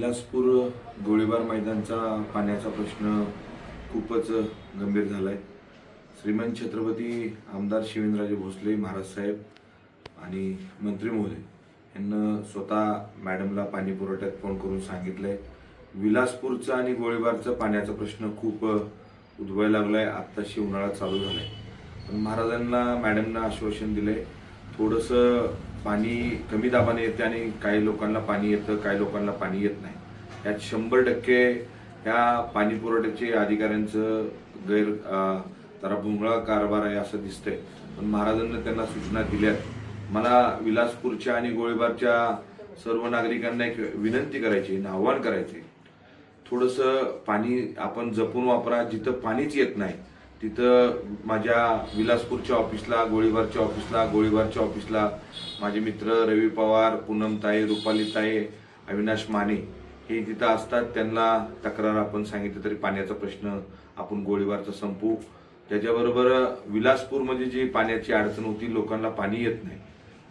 विलासपूर गोळीबार मैदानचा पाण्याचा प्रश्न खूपच गंभीर झाला आहे श्रीमंत छत्रपती आमदार शिवेंद्रराजे भोसले महाराज साहेब आणि मंत्री महोदय यांना स्वतः मॅडमला पाणी पुरवठ्यात फोन करून सांगितलं आहे विलासपूरचा आणि गोळीबारचा पाण्याचा प्रश्न खूप उद्भवायला लागला आहे आत्ताशी उन्हाळा चालू झाला आहे पण महाराजांना मॅडमना आश्वासन दिलं आहे थोडंसं पाणी कमी दाबाने येते आणि काही लोकांना पाणी येतं काही लोकांना पाणी येत नाही. यात शंभर टक्के ह्या पाणी पुरवठ्याचे अधिकाऱ्यांचं गैर अं, जरा कारभार आहे असं दिसतंय. पण महाराजांना त्यांना सूचना दिल्यात. मला विलासपूरच्या आणि गोळीबारच्या सर्व नागरिकांना एक विनंती करायची आणि आव्हान करायचे थोडंसं पाणी आपण जपून वापरा जिथं पाणीच येत नाही तिथं माझ्या विलासपूरच्या ऑफिसला गोळीबारच्या ऑफिसला गोळीबारच्या ऑफिसला माझे मित्र रवी पवार पूनमताई रुपालीताई अविनाश माने हे तिथं असतात. त्यांना तक्रार आपण सांगितलं तरी पाण्याचा प्रश्न आपण गोळीबारचा संपू. त्याच्याबरोबर विलासपूरमध्ये म्हणजे जी पाण्याची अडचण होती लोकांना पाणी येत नाही.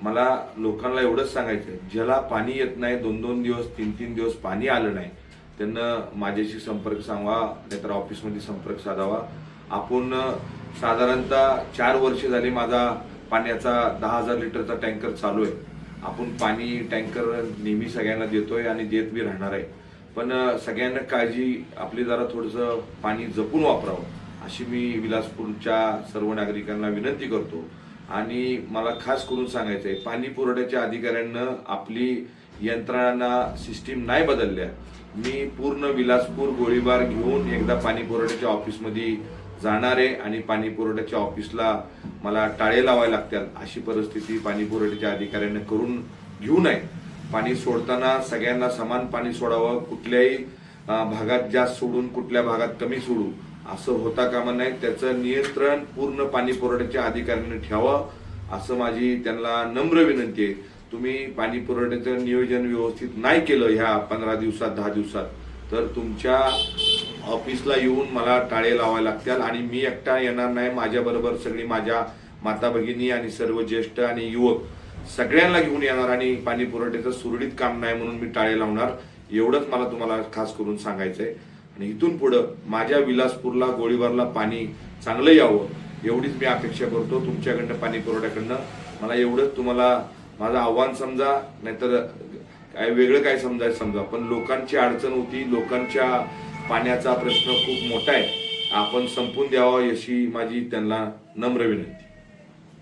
मला लोकांना एवढंच सांगायचं आहे ज्याला पाणी येत नाही दोन दोन दिवस तीन तीन दिवस पाणी आलं नाही त्यांना माझ्याशी संपर्क सांगा नाहीतर ऑफिसमध्ये संपर्क साधावा. आपण साधारणतः चार वर्ष झाली माझा पाण्याचा दहा हजार लिटरचा टँकर चालू आहे. आपण पाणी टँकर नेहमी सगळ्यांना देतोय आणि देत बी राहणार आहे. पण सगळ्यांना काळजी आपली जरा थोडंसं पाणी जपून वापरावं अशी मी विलासपूरच्या सर्व नागरिकांना विनंती करतो. आणि मला खास करून सांगायचं आहे पाणी पुरवठ्याच्या अधिकाऱ्यांना आपली यंत्रणा सिस्टीम नाही बदलल्या. मी पूर्ण विलासपूर गोळीबार घेऊन एकदा पाणी पुरवठ्याच्या ऑफिसमध्ये जाणारे आणि पाणी पुरवठ्याच्या ऑफिसला मला टाळे लावायला लागतात अशी परिस्थिती पाणी पुरवठ्याच्या अधिकाऱ्यांनी करून घेऊ नये. पाणी सोडताना सगळ्यांना समान पाणी सोडावं कुठल्याही भागात जास्त सोडून कुठल्या भागात कमी सोडू असं होता कामा नाही त्याचं नियंत्रण पूर्ण पाणी पुरवठ्याच्या अधिकाऱ्यांनी ठेवावं असं माझी त्यांना नम्र विनंती आहे. तुम्ही पाणी पुरवठ्याचं नियोजन व्यवस्थित नाही केलं ह्या पंधरा दिवसात दहा दिवसात तर तुमच्या ऑफिसला येऊन मला टाळे लावायला लागतील आणि मी एकटा येणार नाही. माझ्याबरोबर सगळी माझ्या माता भगिनी आणि सर्व ज्येष्ठ आणि युवक सगळ्यांना घेऊन येणार आणि पाणी पुरवठ्याचं सुरळीत काम नाही म्हणून मी टाळे लावणार. एवढंच मला तुम्हाला खास करून सांगायचंय. आणि इथून पुढं माझ्या विलासपूरला गोळीबारला पाणी चांगलं यावं एवढीच मी अपेक्षा करतो. तुमच्याकडनं पाणी पुरवठ्याकडनं मला एवढंच तुम्हाला माझं आव्हान समजा नाहीतर काय वेगळं काय समजायचं? समजा पण लोकांची अडचण होती लोकांच्या पाण्याचा प्रश्न खूप मोठा आहे. आपण संपून द्यावा अशी माझी त्यांना नम्र विनंती.